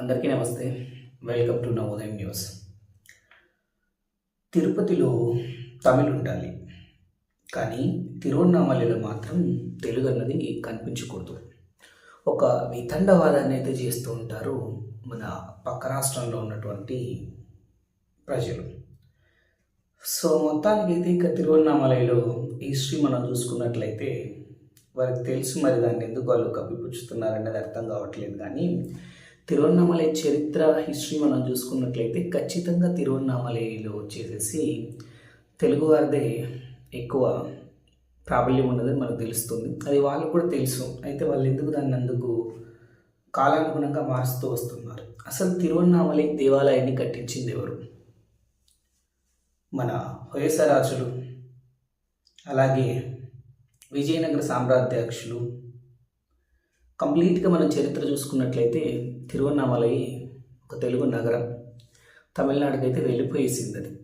అందరికీ నమస్తే. Welcome to Navodayam news. తిరుపతిలో తమిళ్ ఉండాలి. కానీ తిరువన్నామలలో మాత్రం తెలుగు అన్నది కనిపించకూడదు. ఒక వితండవాదాన్ని అయితే చేస్తూ ఉంటారు మన పక్క రాష్ట్రంలో ఉన్నటువంటి ప్రజలు. సో మొత్తానికి అయితే ఇక తిరువన్నామలలో హిస్టరీ మనం చూసుకున్నట్లయితే వారికి తెలుసు మరి దాన్ని ఎందుకు వాళ్ళు కప్పిపుచ్చుతున్నారనేది అర్థం కావట్లేదు. కానీ తిరువన్నామలై చరిత్ర హిస్టరీ మనం చూసుకున్నట్లయితే ఖచ్చితంగా తిరువన్నామలైలో వచ్చేసేసి తెలుగువారిదే ఎక్కువ ప్రాబల్యం ఉన్నది మనకు తెలుస్తుంది. అది వాళ్ళకు కూడా తెలుసు. అయితే వాళ్ళు ఎందుకు దాన్ని అందుకు కాలానుగుణంగా మారుస్తూ వస్తున్నారు? అసలు తిరువన్నామలై దేవాలయాన్ని కట్టించింది ఎవరు? మన రాజులు అలాగే విజయనగర సామ్రాజ్యాక్షులు కంప్లీట్గా మనం చరిత్ర చూసుకున్నట్లయితే తిరువన్నామలై ఒక తెలుగు నగరం. తమిళనాడుకైతే వెళ్ళిపోయేసింది అది.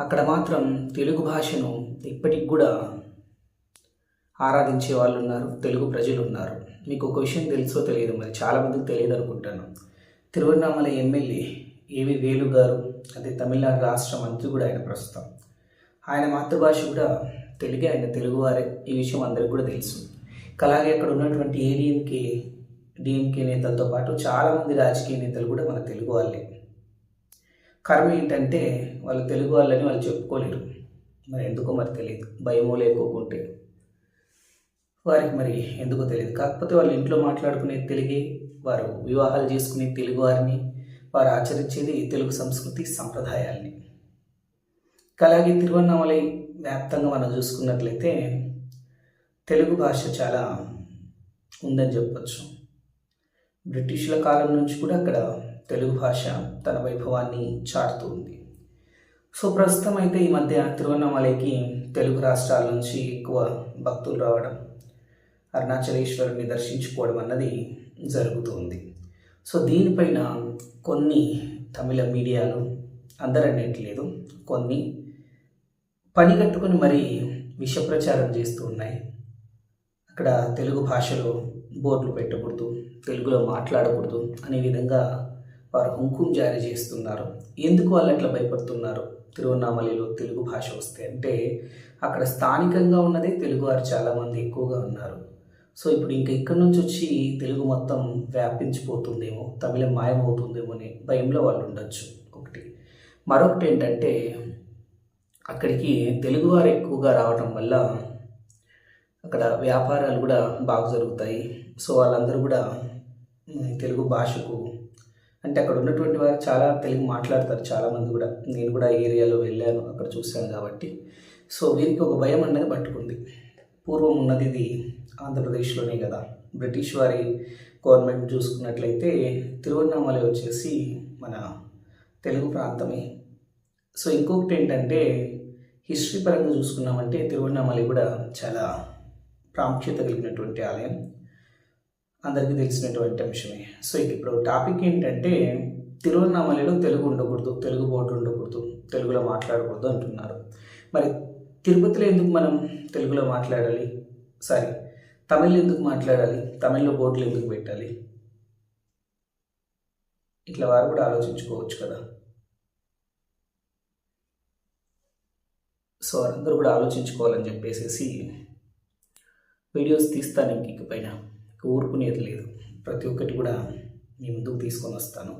అక్కడ మాత్రం తెలుగు భాషను ఇప్పటికి కూడా ఆరాధించే వాళ్ళు ఉన్నారు తెలుగు ప్రజలు ఉన్నారు మీకు ఒక విషయం తెలుసో తెలియదు మరి చాలామందికి తెలియదు అనుకుంటాను తిరువన్నామలై ఎమ్మెల్యే ఏవి వేలు గారు అదే తమిళనాడు రాష్ట్ర మంత్రి కూడా ఆయన ప్రస్తుతం. ఆయన మాతృభాష కూడా తెలుగే ఆయన తెలుగువారే. ఈ విషయం అందరికీ కూడా తెలుసు. అలాగే అక్కడ ఉన్నటువంటి ఏడిఎంకే డిఎంకే నేతలతో పాటు చాలామంది రాజకీయ నేతలు కూడా మన తెలుగు వాళ్ళే. కర్మ ఏంటంటే వాళ్ళు తెలుగు వాళ్ళని వాళ్ళు చెప్పుకోలేరు. మరి ఎందుకో మరి తెలియదు. భయమో లేకోకుంటే వారికి మరి ఎందుకో తెలియదు. కాకపోతే వాళ్ళు ఇంట్లో మాట్లాడుకునే తెలుగే వారు వివాహాలు చేసుకునే తెలుగు వారిని వారు ఆచరించేది తెలుగు సంస్కృతి సంప్రదాయాల్ని. అలాగే తిరువన్నామలై వ్యాప్తంగా మనం చూసుకున్నట్లయితే తెలుగు భాష చాలా ఉందని చెప్పచ్చు. బ్రిటిషుల కాలం నుంచి కూడా అక్కడ తెలుగు భాష తన వైభవాన్ని చాటుతూ ఉంది. సో ప్రస్తుతం అయితే ఈ మధ్య తిరువన్నమలైకి తెలుగు రాష్ట్రాల నుంచి ఎక్కువ భక్తులు రావడం అరుణాచలేశ్వరుని దర్శించుకోవడం అన్నది జరుగుతుంది సో దీనిపైన కొన్ని తమిళ మీడియాలు అందరనేట్లేదు కొన్ని పని కట్టుకుని మరీ విష ప్రచారం చేస్తూ ఉన్నాయి. అక్కడ తెలుగు భాషలో బోర్డులు పెట్టకూడదు తెలుగులో మాట్లాడకూడదు అనే విధంగా వారు హుంకుం జారీ చేస్తున్నారు. ఎందుకు వాళ్ళు అట్లా భయపడుతున్నారు? తిరువన్నామలిలో తెలుగు భాష వస్తే అంటే అక్కడ స్థానికంగా ఉన్నదే తెలుగు వారు చాలామంది ఎక్కువగా ఉన్నారు. సో ఇప్పుడు ఇంకా ఇక్కడి నుంచి వచ్చి తెలుగు మొత్తం వ్యాపించిపోతుందేమో తమిళం మాయమవుతుందేమో అనే భయంలో వాళ్ళు ఉండొచ్చు. ఒకటి. మరొకటి ఏంటంటే అక్కడికి తెలుగువారు ఎక్కువగా రావటం వల్ల అక్కడ వ్యాపారాలు కూడా బాగా జరుగుతాయి. సో వాళ్ళందరూ కూడా తెలుగు భాషకు అంటే అక్కడ ఉన్నటువంటి వారు చాలా తెలుగు మాట్లాడతారు చాలామంది కూడా. నేను కూడా ఈ ఏరియాలో వెళ్ళాను అక్కడ చూశాను కాబట్టి. సో వీరికి ఒక భయం అనేది పట్టుకుంది. పూర్వం ఉన్నది ఇది ఆంధ్రప్రదేశ్లోనే కదా. బ్రిటిష్ వారి గవర్నమెంట్ చూసుకున్నట్లయితే తిరువన్నామలై వచ్చేసి మన తెలుగు ప్రాంతమే. సో ఇంకొకటి ఏంటంటే హిస్టరీ పరంగా చూసుకున్నామంటే తిరువన్నామలై కూడా చాలా ప్రాముఖ్యత కలిగినటువంటి ఆలయం. అందరికీ తెలిసినటువంటి అంశమే. సో ఇప్పుడు టాపిక్ ఏంటంటే తిరువన్నామలలో తెలుగు ఉండకూడదు తెలుగు బోర్డు ఉండకూడదు తెలుగులో మాట్లాడకూడదు అంటున్నారు. మరి తిరుపతిలో ఎందుకు మనం తెలుగులో మాట్లాడాలి? సారీ తమిళ్ ఎందుకు మాట్లాడాలి? తమిళ్ళో బోర్డులు ఎందుకు పెట్టాలి? ఇట్లా వారు కూడా ఆలోచించుకోవచ్చు కదా. సో అందరూ కూడా ఆలోచించుకోవాలని చెప్పేసి వీడియోస్ తీస్తాను ఇంక పైన ఊరుకునేది లేదు. ప్రతి ఒక్కటి కూడా మీ ముందుకు తీసుకొని వస్తాను.